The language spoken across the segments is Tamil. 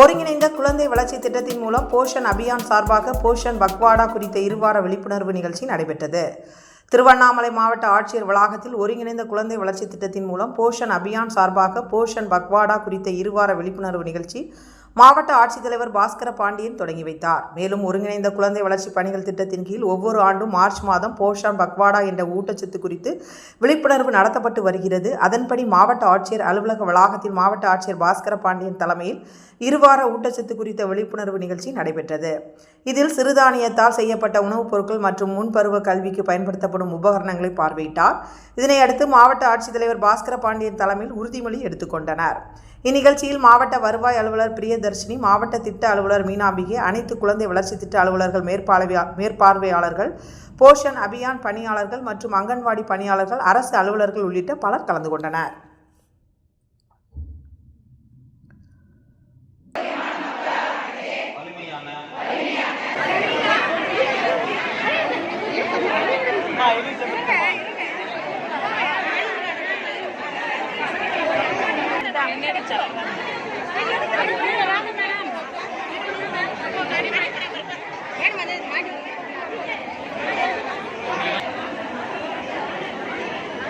ஒருங்கிணைந்த குழந்தை வளர்ச்சி திட்டத்தின் மூலம் போஷன் அபியான் சார்பாக போஷன் பக்வாடா குறித்த இருவார விழிப்புணர்வு நிகழ்ச்சி நடைபெற்றது. திருவண்ணாமலை மாவட்ட ஆட்சியர் வளாகத்தில் ஒருங்கிணைந்த குழந்தை வளர்ச்சி திட்டத்தின் மூலம் போஷன் அபியான் சார்பாக போஷன் பக்வாடா குறித்த இருவார விழிப்புணர்வு நிகழ்ச்சி மாவட்ட ஆட்சித்தலைவர் பாஸ்கர பாண்டியன் தொடங்கி வைத்தார். மேலும் ஒருங்கிணைந்த குழந்தை வளர்ச்சி பணிகள் திட்டத்தின் கீழ் ஒவ்வொரு ஆண்டும் மார்ச் மாதம் போஷான் பக்வாடா என்ற ஊட்டச்சத்து குறித்து விழிப்புணர்வு நடத்தப்பட்டு வருகிறது. அதன்படி மாவட்ட ஆட்சியர் அலுவலக வளாகத்தில் மாவட்ட ஆட்சியர் பாஸ்கர பாண்டியன் தலைமையில் இருவார ஊட்டச்சத்து குறித்த விழிப்புணர்வு நிகழ்ச்சி நடைபெற்றது. இதில் சிறுதானியத்தால் செய்யப்பட்ட உணவுப் பொருட்கள் மற்றும் முன்பருவ கல்விக்கு பயன்படுத்தப்படும் உபகரணங்களை பார்வையிட்டார். இதனையடுத்து மாவட்ட ஆட்சித்தலைவர் பாஸ்கர பாண்டியன் தலைமையில் உறுதிமொழி எடுத்துக்கொண்டனர். இந்நிகழ்ச்சியில் மாவட்ட வருவாய் அலுவலர் பிரியதர்ஷினி மாவட்ட திட்ட அலுவலர் மீனாம்பிகை அனைத்து குழந்தை வளர்ச்சி திட்ட அலுவலர்கள் மேற்பார்வையா மேற்பார்வையாளர்கள் போஷன் அபியான் பணியாளர்கள் மற்றும் அங்கன்வாடி பணியாளர்கள் அரசு அலுவலர்கள் உள்ளிட்ட பலர் கலந்து கொண்டனர்.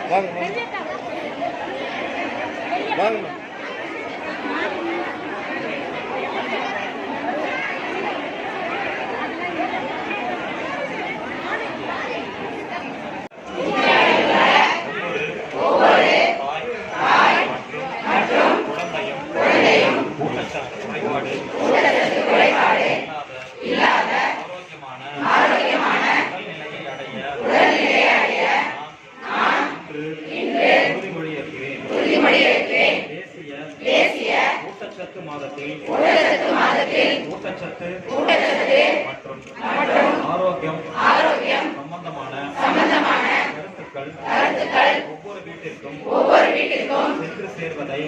வலிமையான தாய் ஏற்கிறேன் தேசிய ஊட்டச்சத்து மாதத்தில் ஊட்டச்சத்து மற்றும் ஆரோக்கியம் சம்பந்தமான கருத்துக்கள் ஒவ்வொரு வீட்டிற்கும் சென்று சேர்வதை